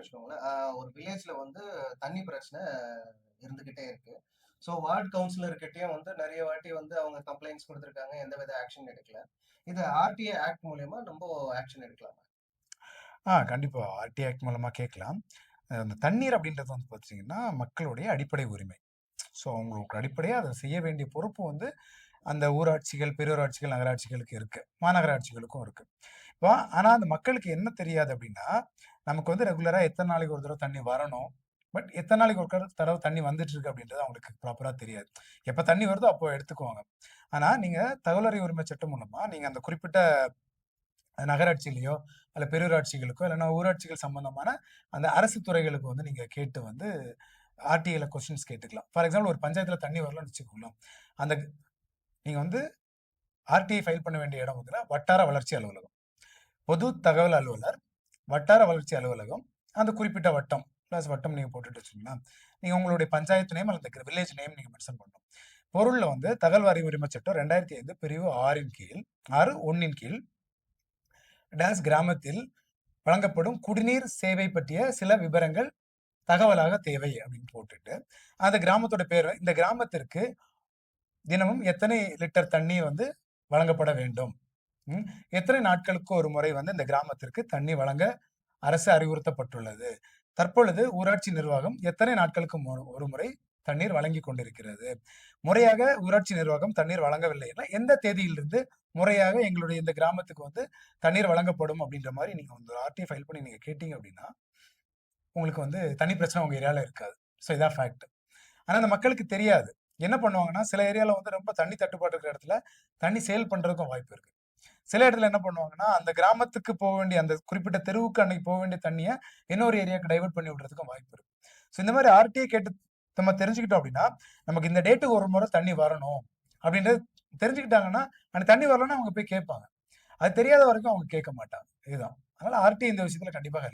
வச்சுக்கோங்களேன், ஒரு வில்லேஜ்ல வந்து தண்ணி பிரச்சனை இருந்துகிட்டே இருக்கு. ஸோ வார்ட் கவுன்சிலர்கிட்டயும் வந்து நிறைய வாட்டி வந்து அவங்க கம்ப்ளைண்ட்ஸ் கொடுத்துருக்காங்க எந்த வித ஆக்ஷன் எடுக்கல. இது ஆர்டிஏ ஆக்ட் மூலயமா நம்ம ஆக்ஷன் எடுக்கலாமா? ஆ கண்டிப்பாக ஆர்டி ஆக்ட் மூலமாக கேட்கலாம். அந்த தண்ணீர் அப்படின்றது வந்து பார்த்தீங்கன்னா, மக்களுடைய அடிப்படை உரிமை. ஸோ அவங்களுக்கு அடிப்படையாக அதை செய்ய வேண்டிய பொறுப்பு வந்து அந்த ஊராட்சிகள், பெருராட்சிகள் நகராட்சிகளுக்கு இருக்குது மாநகராட்சிகளுக்கும் இருக்குது இப்போ ஆனால் அந்த மக்களுக்கு என்ன தெரியாது அப்படின்னா, நமக்கு வந்து ரெகுலராக எத்தனை நாளைக்கு ஒரு தடவை தண்ணி வரணும். பட் எத்தனை நாளைக்கு ஒரு தடவ தண்ணி வந்துட்டு இருக்கு அப்படின்றது அவங்களுக்கு ப்ராப்பராக தெரியாது. எப்போ தண்ணி வருதோ அப்போ எடுத்துக்குவாங்க. ஆனால் நீங்கள் தகவலறி உரிமை சட்டம் மூலமாக நீங்கள் அந்த குறிப்பிட்ட நகராட்சியிலையோ அல்ல பெருராட்சிகளுக்கோ இல்லைன்னா ஊராட்சிகள் சம்பந்தமான அந்த அரசு துறைகளுக்கு வந்து நீங்கள் கேட்டு வந்து ஆர்டிஐல கொஸ்டின்ஸ் கேட்டுக்கலாம். ஃபார் எக்ஸாம்பிள் ஒரு பஞ்சாயத்தில் தண்ணி வரலன்னு வச்சுக்கோங்களேன். அந்த நீங்கள் வந்து ஆர்டிஐ ஃபைல் பண்ண வேண்டிய இடம் வந்து வட்டார வளர்ச்சி அலுவலகம். பொது தகவல் அலுவலர், வட்டார வளர்ச்சி அலுவலகம், அந்த குறிப்பிட்ட வட்டம், ப்ளஸ் வட்டம் நீங்கள் போட்டுட்டு வச்சுக்கங்களேன். நீங்கள் உங்களுடைய பஞ்சாயத்து நேம் அல்லது வில்லேஜ் நேம் நீங்கள் மென்ஷன் பண்ணணும். பொருளில் வந்து தகவல் அறியும் உரிமை சட்டம் 2005 பிரிவு ஆறின் கீழ் 6 1ன் கீழ் டேஸ் கிராமத்தில் வழங்கப்படும் குடிநீர் சேவை பற்றிய சில விவரங்கள் தகவலாக தேவை அப்படின்னு போட்டுட்டு, அந்த கிராமத்தோட பேர் இந்த கிராமத்திற்கு தினமும் எத்தனை லிட்டர் தண்ணீர் வந்து வழங்கப்பட வேண்டும். எத்தனை நாட்களுக்கு ஒரு முறை வந்து இந்த கிராமத்திற்கு தண்ணி வழங்க அரசு அறிவுறுத்தப்பட்டுள்ளது. தற்பொழுது ஊராட்சி நிர்வாகம் எத்தனை நாட்களுக்கு ஒரு முறை தண்ணீர் வழங்கி கொண்டிருக்கிறது. முறையாக ஊராட்சி நிர்வாகம் தண்ணீர் வழங்கவில்லை என்றால், எந்த தேதியிலிருந்து முறையாக எங்களுடைய இந்த கிராமத்துக்கு வந்து தண்ணீர் வழங்கப்படும் அப்படின்ற மாதிரி நீங்க வந்து ஆர்டி ஃபைல் பண்ணி நீங்க கேட்டீங்க அப்படின்னா, உங்களுக்கு வந்து தண்ணி பிரச்சனை உங்க ஏரியால இருக்காது. ஸோ இதான் ஃபேக்ட். ஆனா அந்த மக்களுக்கு தெரியாது. என்ன பண்ணுவாங்கன்னா, சில ஏரியால வந்து ரொம்ப தண்ணி தட்டுப்பாடு இருக்கிற இடத்துல தண்ணி சேல் பண்றதுக்கும் வாய்ப்பு இருக்கு. சில இடத்துல என்ன பண்ணுவாங்கன்னா, அந்த கிராமத்துக்கு போக வேண்டிய அந்த குறிப்பிட்ட தெருவுக்கு அன்னைக்கு போக வேண்டிய தண்ணியை இன்னொரு ஏரியாவுக்கு டைவர்ட் பண்ணி விடுறதுக்கும் வாய்ப்பு இருக்கு. ஸோ இந்த மாதிரி ஆர்டிஐ கேட்டு நம்ம தெரிஞ்சுக்கிட்டோம் அப்படின்னா, நமக்கு இந்த டேட்டுக்கு ஒரு முறை தண்ணி வரணும் அப்படின்றது தெரிஞ்சுக்கிட்டாங்கன்னா, அந்த தண்ணி வரலன்னா அவங்க போய் கேட்பாங்க. அது தெரியாத வரைக்கும் அவங்க கேட்க மாட்டாங்க. இதுதான். அதனால ஆர்டிஐ இந்த விஷயத்துல கண்டிப்பாக